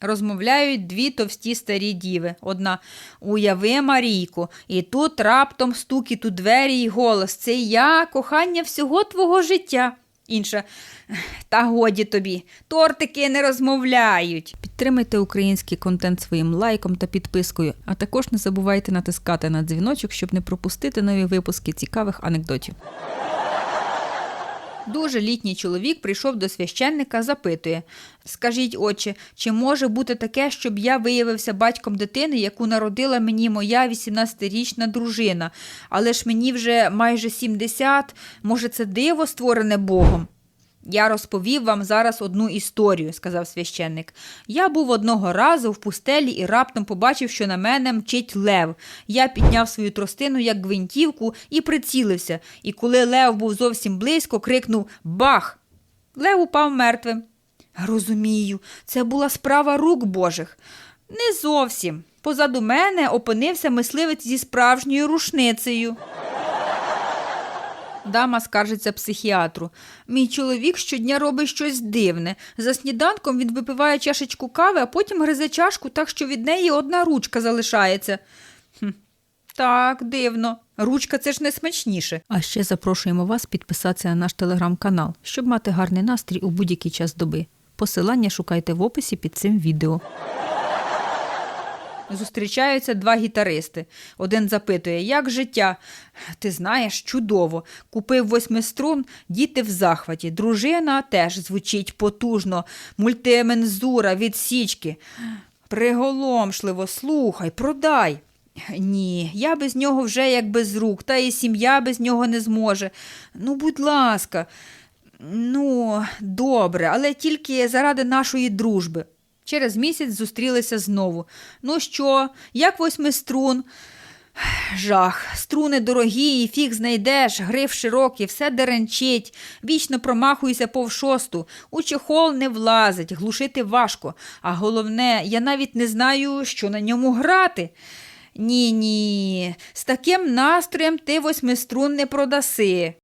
Розмовляють дві товсті старі діви. Одна Уяви, Марійко, і тут раптом стукіт у двері й голос. Це я, кохання всього твого життя. Інша та годі тобі, тортики не розмовляють. Підтримайте український контент своїм лайком та підпискою, а також не забувайте натискати на дзвіночок, щоб не пропустити нові випуски цікавих анекдотів. Дуже літній чоловік прийшов до священника, запитує: Скажіть, отче, чи може бути таке, щоб я виявився батьком дитини, яку народила мені моя 18-річна дружина, але ж мені вже майже 70, може, це диво створене Богом? Я розповів вам зараз одну історію, сказав священник. Я був одного разу в пустелі і раптом побачив, що на мене мчить лев. Я підняв свою тростину як гвинтівку і прицілився. І коли лев був зовсім близько, крикнув Бах! Лев упав мертвим. Розумію, це була справа рук Божих. Не зовсім. Позаду мене опинився мисливець зі справжньою рушницею. Дама скаржиться психіатру. Мій чоловік щодня робить щось дивне. За сніданком він випиває чашечку кави, а потім гризе чашку так, що від неї одна ручка залишається. Хм. Так, дивно. Ручка це ж не смачніше. А ще запрошуємо вас підписатися на наш телеграм-канал, щоб мати гарний настрій у будь-який час доби. Посилання шукайте в описі під цим відео. Зустрічаються два гітаристи. Один запитує, як життя? Ти знаєш, чудово. Купив восьми струн, діти в захваті. Дружина теж звучить потужно, мультимензура від січки. Приголомшливо, слухай, продай. Ні, я без нього вже як без рук, та і сім'я без нього не зможе. Ну, будь ласка, ну, добре, але тільки заради нашої дружби. Через місяць зустрілися знову. Ну що, як восьми струн? Жах, струни дорогі, і фіг знайдеш, гриф широкий, все деренчить, вічно промахуюся пов шосту, у чехол не влазить, глушити важко, а головне, я навіть не знаю, що на ньому грати. Ні, ні, з таким настроєм ти восьмиструн не продаси.